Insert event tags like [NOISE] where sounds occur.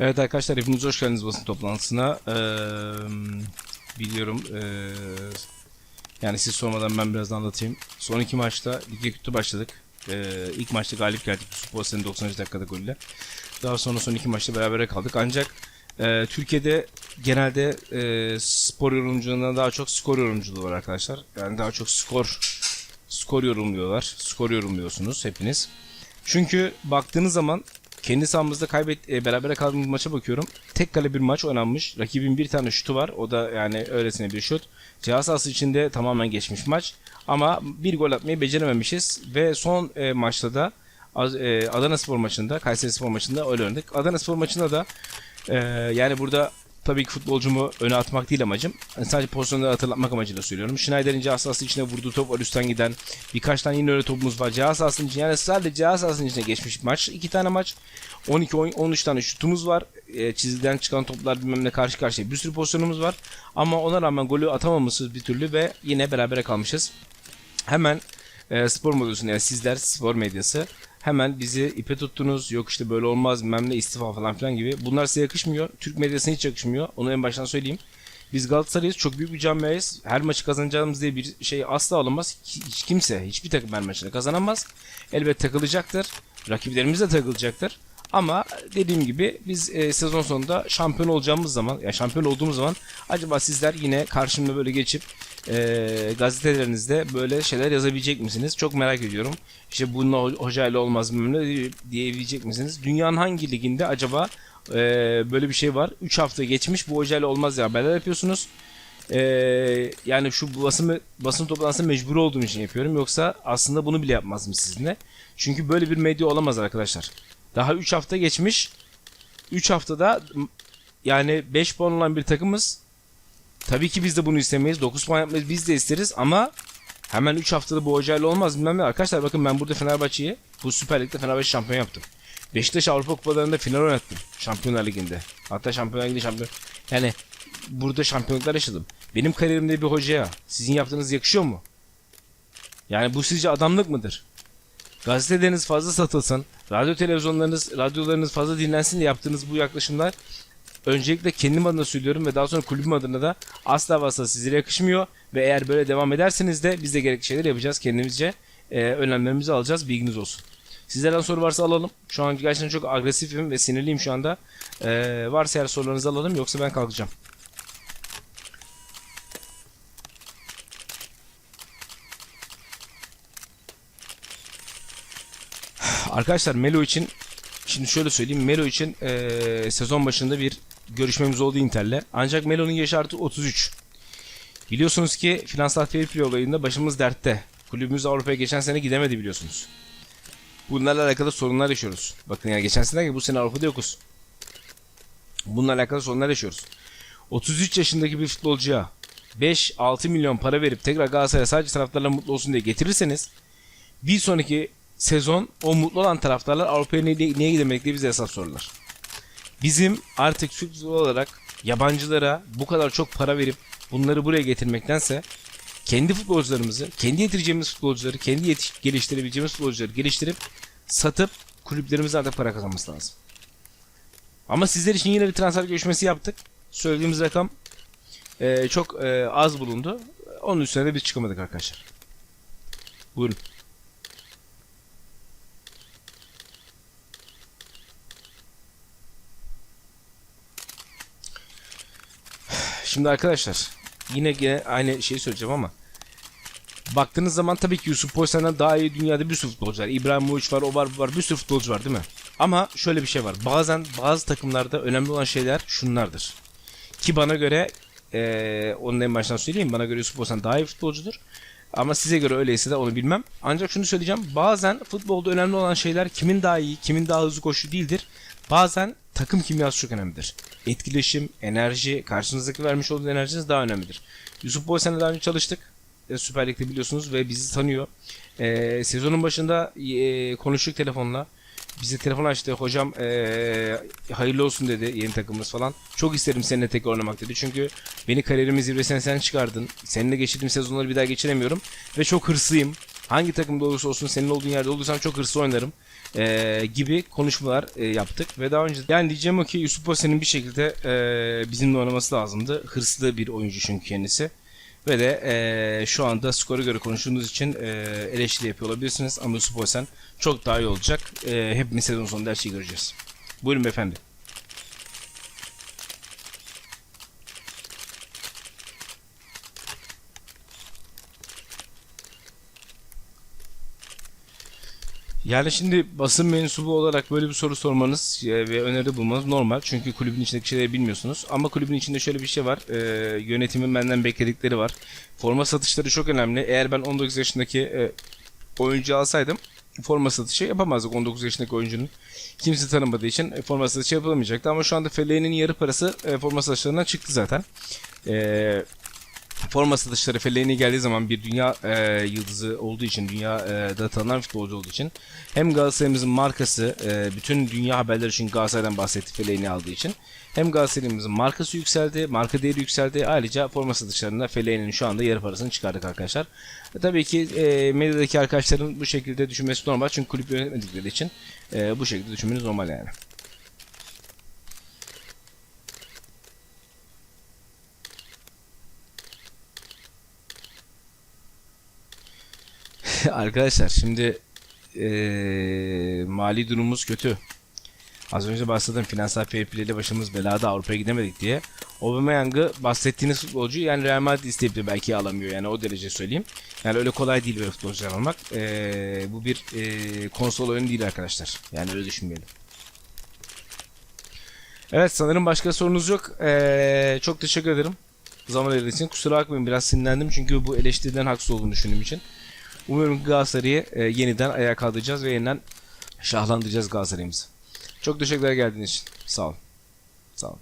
Evet arkadaşlar hepiniz hoş geldiniz basın toplantısına. Ee, biliyorum ee, yani siz sormadan ben biraz anlatayım. Son iki maçta lige kötü başladık. Ee, ilk maçta galip geldik Yusuf Boğaziçi'nin 90. dakikada golle. Daha sonra son iki maçta berabere kaldık. Ancak ee, Türkiye'de genelde ee, spor yorumculuğundan daha çok skor yorumculuğu var arkadaşlar. Yani daha çok skor skor yorumluyorlar. Skor yorumluyorsunuz hepiniz. Çünkü baktığınız zaman kendi sahamızda kaybet e, berabere kaldığımız maça bakıyorum. Tek kale bir maç oynanmış. Rakibin bir tane şutu var. O da yani öylesine bir şut. Cihaz sahası içinde tamamen geçmiş maç. Ama bir gol atmayı becerememişiz. Ve son e, maçta da e, Adana Spor maçında, Kayseri Spor maçında öyle oynadık. Adana Spor maçında da e, yani burada tabii ki futbolcumu öne atmak değil amacım. Yani sadece pozisyonları hatırlatmak amacıyla söylüyorum. Schneider'in cihaz sahası içine vurduğu top var üstten giden. Birkaç tane yine öyle topumuz var. Cihaz sahasının içine yani sadece cihaz sahasının içine geçmiş maç. iki tane maç. 12 10 13 tane şutumuz var. E, çizgiden çıkan toplar bilmem ne karşı karşıya bir sürü pozisyonumuz var. Ama ona rağmen golü atamamışız bir türlü ve yine berabere kalmışız. Hemen e, spor modusunu yani sizler spor medyası hemen bizi ipe tuttunuz. Yok işte böyle olmaz bilmem ne istifa falan filan gibi. Bunlar size yakışmıyor. Türk medyasına hiç yakışmıyor. Onu en baştan söyleyeyim. Biz Galatasaray'ız. Çok büyük bir camiayız. Her maçı kazanacağımız diye bir şey asla olamaz. Hiç kimse, hiçbir takım her maçını kazanamaz. Elbet takılacaktır. Rakiplerimiz de takılacaktır. Ama dediğim gibi biz e, sezon sonunda şampiyon olacağımız zaman, ya şampiyon olduğumuz zaman acaba sizler yine karşımda böyle geçip e, gazetelerinizde böyle şeyler yazabilecek misiniz? Çok merak ediyorum. İşte bununla ho- hocayla olmaz diye- diyebilecek misiniz? Dünyanın hangi liginde acaba e, böyle bir şey var? 3 hafta geçmiş bu hocayla olmaz diye haberler yapıyorsunuz. E, yani şu basın basın toplantısına mecbur olduğum için yapıyorum. Yoksa aslında bunu bile yapmazdım sizinle. Çünkü böyle bir medya olamaz arkadaşlar. Daha 3 hafta geçmiş. 3 haftada yani 5 puan olan bir takımız. Tabii ki biz de bunu istemeyiz. 9 puan yapmayız biz de isteriz ama hemen 3 haftada bu hocayla olmaz bilmem ne. Arkadaşlar bakın ben burada Fenerbahçe'yi bu Süper Lig'de Fenerbahçe şampiyon yaptım. Beşiktaş Avrupa Kupalarında final oynattım. Şampiyonlar Ligi'nde. Hatta Şampiyonlar Ligi'nde şampiyon. Yani burada şampiyonluklar yaşadım. Benim kariyerimde bir hocaya sizin yaptığınız yakışıyor mu? Yani bu sizce adamlık mıdır? Gazeteleriniz fazla satılsın, radyo televizyonlarınız, radyolarınız fazla dinlensin diye yaptığınız bu yaklaşımlar öncelikle kendim adına söylüyorum ve daha sonra kulübüm adına da asla asla sizlere yakışmıyor ve eğer böyle devam ederseniz de biz de gerekli şeyler yapacağız kendimizce e, önlemlerimizi alacağız bilginiz olsun. Sizlerden soru varsa alalım. Şu an gerçekten çok agresifim ve sinirliyim şu anda. E, varsa eğer sorularınızı alalım yoksa ben kalkacağım. Arkadaşlar Melo için şimdi şöyle söyleyeyim Melo için eee, sezon başında bir görüşmemiz oldu Inter'le. Ancak Melo'nun yaşı artık 33. Biliyorsunuz ki finansal fair play olayında başımız dertte. Kulübümüz Avrupa'ya geçen sene gidemedi biliyorsunuz. Bunlarla alakalı sorunlar yaşıyoruz. Bakın ya geçen sene bu sene Avrupa'da yokuz. Bununla alakalı sorunlar yaşıyoruz. 33 yaşındaki bir futbolcuya 5-6 milyon para verip tekrar Galatasaray'a sadece taraftarlar mutlu olsun diye getirirseniz bir sonraki sezon o mutlu olan taraftarlar Avrupa'ya niye, niye gidemedik diye bize hesap sorarlar. Bizim artık Türk olarak yabancılara bu kadar çok para verip bunları buraya getirmektense kendi futbolcularımızı, kendi getireceğimiz futbolcuları, kendi yetiş- geliştirebileceğimiz futbolcuları geliştirip satıp kulüplerimize artık para kazanması lazım. Ama sizler için yine bir transfer görüşmesi yaptık. Söylediğimiz rakam eee, çok eee, az bulundu. Onun üstüne de biz çıkamadık arkadaşlar. Buyurun. Şimdi arkadaşlar yine yine aynı şeyi söyleyeceğim ama baktığınız zaman tabii ki Yusuf Boysan'dan daha iyi dünyada bir sürü futbolcu var. İbrahimovic var, o var, var, bir sürü futbolcu var değil mi? Ama şöyle bir şey var. Bazen bazı takımlarda önemli olan şeyler şunlardır. Ki bana göre eee onun en baştan söyleyeyim. Bana göre Yusuf Boysan daha iyi futbolcudur. Ama size göre öyleyse de onu bilmem. Ancak şunu söyleyeceğim. Bazen futbolda önemli olan şeyler kimin daha iyi, kimin daha hızlı koşu değildir. Bazen takım kimyası çok önemlidir. Etkileşim, enerji, karşınızdaki vermiş olduğu enerjiniz daha önemlidir. Yusuf Boysan'la daha önce çalıştık. E, Süper Lig'de biliyorsunuz ve bizi tanıyor. E, sezonun başında e, konuştuk telefonla. Bize telefon açtı. Hocam e, hayırlı olsun dedi yeni takımımız falan. Çok isterim seninle tekrar oynamak dedi. Çünkü beni kariyerimin zirvesine sen çıkardın. Seninle geçirdiğim sezonları bir daha geçiremiyorum. Ve çok hırslıyım. hangi takımda olursa olsun senin olduğun yerde olursam çok hırslı oynarım e, gibi konuşmalar e, yaptık ve daha önce yani diyeceğim o ki Yusuf Bose'nin bir şekilde e, bizimle oynaması lazımdı. Hırslı bir oyuncu çünkü kendisi. Ve de e, şu anda skora göre konuştuğumuz için e, eleştiri yapıyor olabilirsiniz ama Yusuf Bosen çok daha iyi olacak. E, hepimiz sezon sonunda her şeyi göreceğiz. Buyurun beyefendi. Yani şimdi basın mensubu olarak böyle bir soru sormanız e, ve öneride bulmanız normal. Çünkü kulübün içindeki şeyleri bilmiyorsunuz. Ama kulübün içinde şöyle bir şey var. E, yönetimin benden bekledikleri var. Forma satışları çok önemli. Eğer ben 19 yaşındaki e, oyuncu alsaydım forma satışı yapamazdık 19 yaşındaki oyuncunun. Kimse tanımadığı için e, forma satışı yapılamayacaktı. Ama şu anda Feleğinin yarı parası e, forma satışlarından çıktı zaten. Eee forma satışları Fellaini geldiği zaman bir dünya e, yıldızı olduğu için, dünyada tanınan futbolcu olduğu için hem Galatasaray'ımızın markası, e, bütün dünya haberleri için Galatasaray'dan bahsetti Fellaini aldığı için. Hem Galatasaray'ımızın markası yükseldi, marka değeri yükseldi. Ayrıca forma satışlarında Fellaini'nin şu anda yarı parasını çıkardık arkadaşlar. E, tabii ki e, medyadaki arkadaşların bu şekilde düşünmesi normal çünkü kulüp yönetmedikleri için e, bu şekilde düşünmeniz normal yani. [LAUGHS] Arkadaşlar şimdi eee, mali durumumuz kötü. Az önce bahsettiğim finansal fair play ile başımız belada Avrupa'ya gidemedik diye. Aubameyang'ı bahsettiğiniz futbolcu yani Real Madrid isteyip de belki alamıyor yani o derece söyleyeyim. Yani öyle kolay değil böyle futbolcular almak. Eee, bu bir eee, konsol oyunu değil arkadaşlar. Yani öyle düşünmeyelim. Evet sanırım başka sorunuz yok. Eee, çok teşekkür ederim. Zaman ayırdığınız için. Kusura bakmayın biraz sinirlendim çünkü bu eleştiriden haksız olduğunu düşündüğüm için. Ki Galatasaray'ı e, yeniden ayağa kaldıracağız ve yeniden şahlandıracağız Galatasaray'ımızı. Çok teşekkürler geldiğiniz için. Sağ olun. Sağ olun.